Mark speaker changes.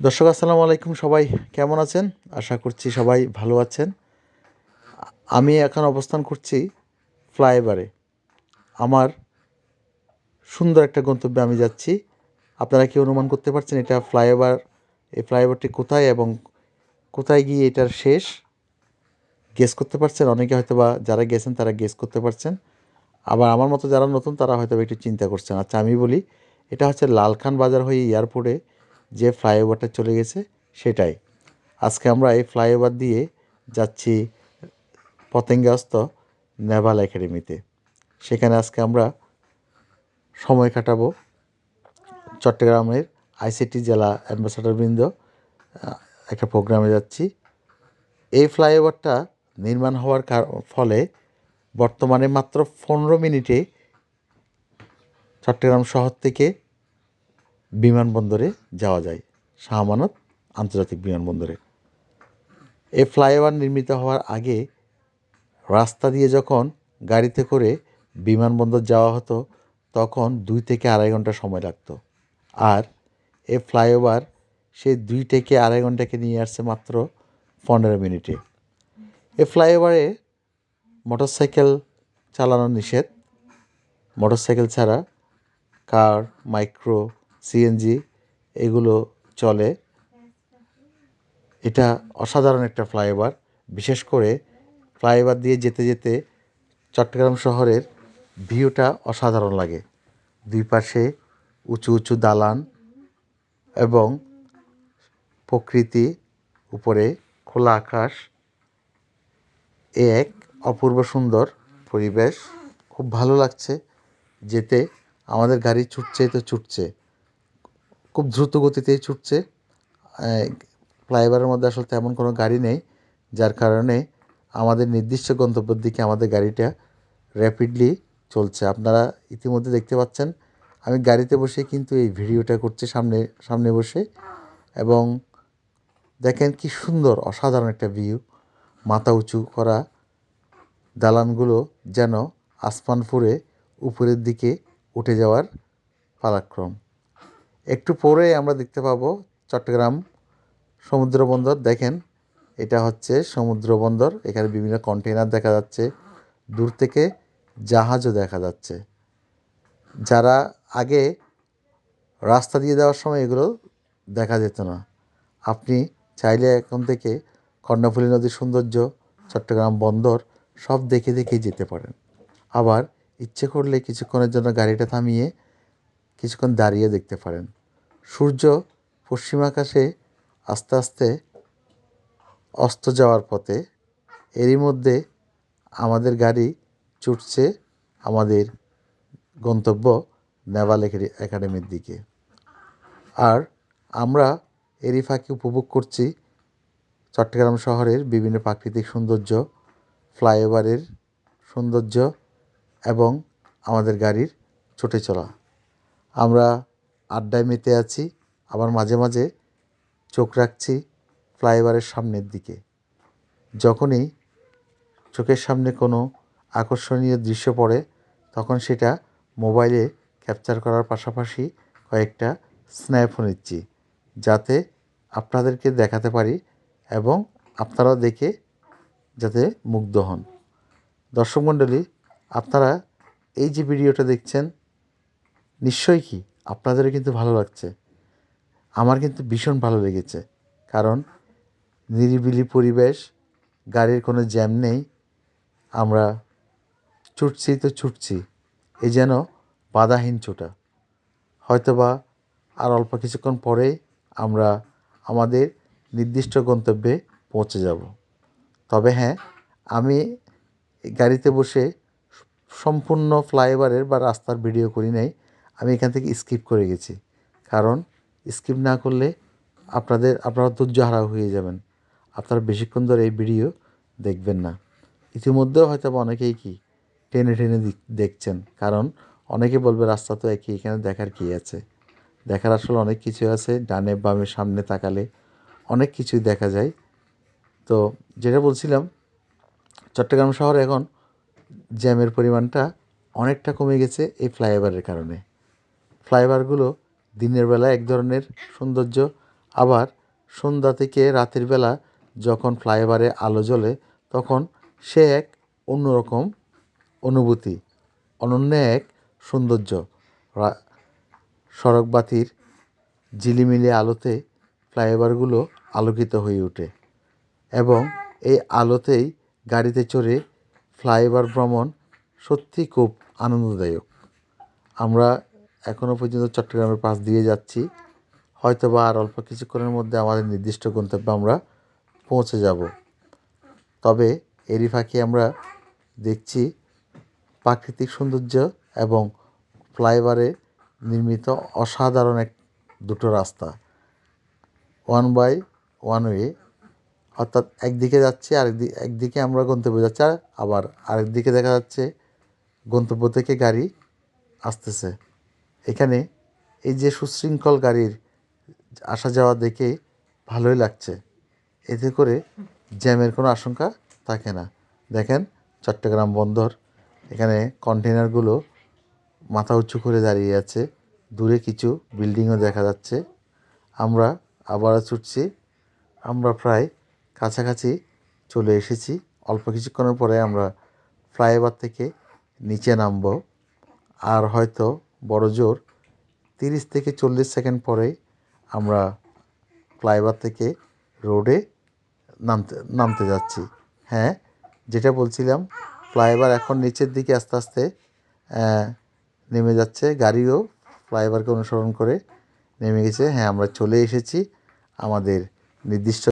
Speaker 1: দর্শক, আসসালামু আলাইকুম সবাই। কেমন আছেন? আশা করছি সবাই ভালো আছেন। আমি এখন অবস্থান করছি ফ্লাইওভারে। আমার সুন্দর একটা গন্তব্যে আমি যাচ্ছি। আপনারা কি অনুমান করতে পারছেন এটা ফ্লাইওভার, এই ফ্লাইওভারটি কোথায় এবং কোথায় গিয়ে এটার শেষ? গেস করতে পারছেন? অনেকে হয়তো বা যারা গেছেন তারা গেস করতে পারছেন। আবার আমার মতো যারা নতুন তারা হয়তো একটু চিন্তা করছেন। আচ্ছা আমি বলি, এটা হচ্ছে লালখান বাজার হয়ে এয়ারপোর্টে যে ফ্লাইওভারটা চলে গেছে সেটাই। আজকে আমরা এই ফ্লাইওভার দিয়ে যাচ্ছি পতেঙ্গাস্ত নেভাল একাডেমিতে। সেখানে আজকে আমরা সময় কাটাবো চট্টগ্রামের আইসিটি জেলা অ্যাম্বাসাডারবৃন্দ একটা প্রোগ্রামে যাচ্ছি। এই ফ্লাইওভারটা নির্মাণ হওয়ার ফলে বর্তমানে মাত্র পনেরো মিনিটে চট্টগ্রাম শহর থেকে বিমানবন্দরে যাওয়া যায় শাহ আমানত আন্তর্জাতিক বিমানবন্দরে। এই ফ্লাইওভার নির্মিত হওয়ার আগে রাস্তা দিয়ে যখন গাড়িতে করে বিমানবন্দর যাওয়া হতো, তখন দুই থেকে আড়াই ঘণ্টা সময় লাগতো। আর এ ফ্লাইওভার সে দুই থেকে আড়াই ঘন্টাকে নিয়ে আসছে মাত্র পনেরো মিনিটে। এ ফ্লাইওভারে মোটরসাইকেল চালানো নিষেধ। মোটরসাইকেল ছাড়া কার, মাইক্রো সিএনজি এগুলো চলে। এটা অসাধারণ একটা ফ্লাইওভার। বিশেষ করে ফ্লাইওভার দিয়ে যেতে যেতে চট্টগ্রাম শহরের ভিউটা অসাধারণ লাগে। দুই পাশে উঁচু উঁচু দালান এবং প্রকৃতি, উপরে খোলা আকাশ। এক অপূর্ব সুন্দর পরিবেশ। খুব ভালো লাগছে। যেতে আমাদের গাড়ি ছুটছে তো ছুটছে। খুব দ্রুত গতিতেই ছুটছে। ফ্লাইওভারের মধ্যে আসলে তেমন কোনো গাড়ি নেই, যার কারণে আমাদের নির্দিষ্ট গন্তব্যের দিকে আমাদের গাড়িটা র্যাপিডলি চলছে। আপনারা ইতিমধ্যে দেখতে পাচ্ছেন, আমি গাড়িতে বসে কিন্তু এই ভিডিওটা করছি সামনে সামনে বসে। এবং দেখেন কি সুন্দর, অসাধারণ একটা ভিউ মাথা উঁচু করা দালানগুলো যেন আসমান ফুরে উপরের দিকে উঠে যাওয়ার পালাক্রম। একটু পরে আমরা দেখতে পাবো চট্টগ্রাম সমুদ্র বন্দর। দেখেন, এটা হচ্ছে সমুদ্র বন্দর। এখানে বিভিন্ন কন্টেনার দেখা যাচ্ছে। দূর থেকে জাহাজও দেখা যাচ্ছে। যারা আগে রাস্তা দিয়ে যাওয়ার সময় এগুলো দেখা যেত না। আপনি চাইলে এখন থেকে কর্ণফুলী নদীর সৌন্দর্য, চট্টগ্রাম বন্দর সব দেখে দেখেই যেতে পারেন। আবার ইচ্ছে করলে কিছুক্ষণের জন্য গাড়িটা থামিয়ে কিছুক্ষণ দাঁড়িয়ে দেখতে পারেন। সূর্য পশ্চিম আকাশে আস্তে আস্তে অস্ত যাওয়ার পথে এরই মধ্যে আমাদের গাড়ি ছুটছে আমাদের গন্তব্য নেভাল একাডে- একাডেমির দিকে। আর আমরা এরই ফাঁকে উপভোগ করছি চট্টগ্রাম শহরের বিভিন্ন প্রাকৃতিক সৌন্দর্য, ফ্লাইওভারের সৌন্দর্য এবং আমাদের গাড়ির ছুটে চলা। আমরা আড্ডায় মেতে আছি, আবার মাঝে মাঝে চোখ রাখছি ফ্লাইওভারের সামনের দিকে। যখনই চোখের সামনে কোনো আকর্ষণীয় দৃশ্য পড়ে, তখন সেটা মোবাইলে ক্যাপচার করার পাশাপাশি কয়েকটা স্ন্যাপও নিচ্ছি, যাতে আপনাদেরকে দেখাতে পারি এবং আপনারা দেখে যাতে মুগ্ধ হন। দর্শক মণ্ডলী, আপনারা এই যে ভিডিওটা দেখছেন নিশ্চয়ই কি? আপনাদেরও কিন্তু ভালো লাগছে। আমার কিন্তু ভীষণ ভালো লেগেছে। কারণ নিরিবিলি পরিবেশ, গাড়ির কোনো জ্যাম নেই, আমরা ছুটছি তো ছুটছি এই যেন বাধাহীন ছোটা। হয়তোবা আর অল্প কিছুক্ষণ পরেই আমরা আমাদের নির্দিষ্ট গন্তব্যে পৌঁছে যাব। তবে হ্যাঁ আমি গাড়িতে বসে সম্পূর্ণ ফ্লাইওভারের বা রাস্তার ভিডিও করি নাই আমি এখান থেকে স্কিপ করে গেছি। কারণ স্কিপ না করলে আপনাদের, আপনারা ধৈর্য হারা হয়ে যাবেন। আপনারা বেশিক্ষণ ধরে এই ভিডিও দেখবেন না। ইতিমধ্যেও হয়তো অনেকেই কি টেনে টেনে দেখছেন। কারণ অনেকে বলবে, রাস্তা তো একই, এখানে দেখার কী আছে? দেখার আসলে অনেক কিছু আছে, ডানে বামে সামনে তাকালে অনেক কিছুই দেখা যায়। তো যেটা বলছিলাম, চট্টগ্রাম শহরে এখন জ্যামের পরিমাণটা অনেকটা কমে গেছে এই ফ্লাইওভারের কারণে। ফ্লাইওভারগুলো দিনের বেলা এক ধরনের সৌন্দর্য। আবার সন্ধ্যা থেকে রাতের বেলা যখন ফ্লাইওভারে আলো জ্বলে, তখন সে এক অন্যরকম অনুভূতি, অনন্য এক সৌন্দর্য। সড়কবাতির ঝিলিমিলি আলোতে ফ্লাইওভারগুলো আলোকিত হয়ে ওঠে এবং এই আলোতেই গাড়িতে চড়ে ফ্লাইওভার ভ্রমণ সত্যি খুব আনন্দদায়ক। আমরা এখনও পর্যন্ত চট্টগ্রামের পাশ দিয়ে যাচ্ছি। হয়তো বা আর অল্প কিছুক্ষণের মধ্যে আমাদের নির্দিষ্ট গন্তব্যে আমরা পৌঁছে যাব। তবে এরই ফাঁকে আমরা দেখছি প্রাকৃতিক সৌন্দর্য এবং ফ্লাইওভারে নির্মিত অসাধারণ এক দুটো রাস্তা। One by one way. অর্থাৎ একদিকে যাচ্ছে আরেক দিকে একদিকে আমরা গন্তব্যে যাচ্ছি, আর আবার আরেক দিকে দেখা যাচ্ছে গন্তব্য থেকে গাড়ি আসতেছে। এখানে এই যে সুশৃঙ্খল গাড়ির আসা যাওয়া দেখে ভালোই লাগছে। এতে করে জ্যামের কোনো আশঙ্কা থাকে না। দেখেন চট্টগ্রাম বন্দর, এখানে কন্টেনারগুলো মাথা উঁচু করে দাঁড়িয়ে আছে। দূরে কিছু বিল্ডিংও দেখা যাচ্ছে। আমরা আবারও ছুটছি। আমরা প্রায় কাছাকাছি চলে এসেছি। অল্প কিছুক্ষণের পরে আমরা ফ্লাইওভার থেকে নিচে নামব। আর হয়তো বড় জোর, তিরিশ থেকে চল্লিশ সেকেন্ড পরে আমরা ফ্লাইওভার থেকে রোডে নামতে নামতে যাচ্ছি। হ্যাঁ যেটা বলছিলাম, ফ্লাইওভার এখন নিচের দিকে আস্তে আস্তে নেমে যাচ্ছে। গাড়িও ফ্লাইওভারকে অনুসরণ করে নেমে গেছে। হ্যাঁ আমরা চলে এসেছি আমাদের নির্দিষ্ট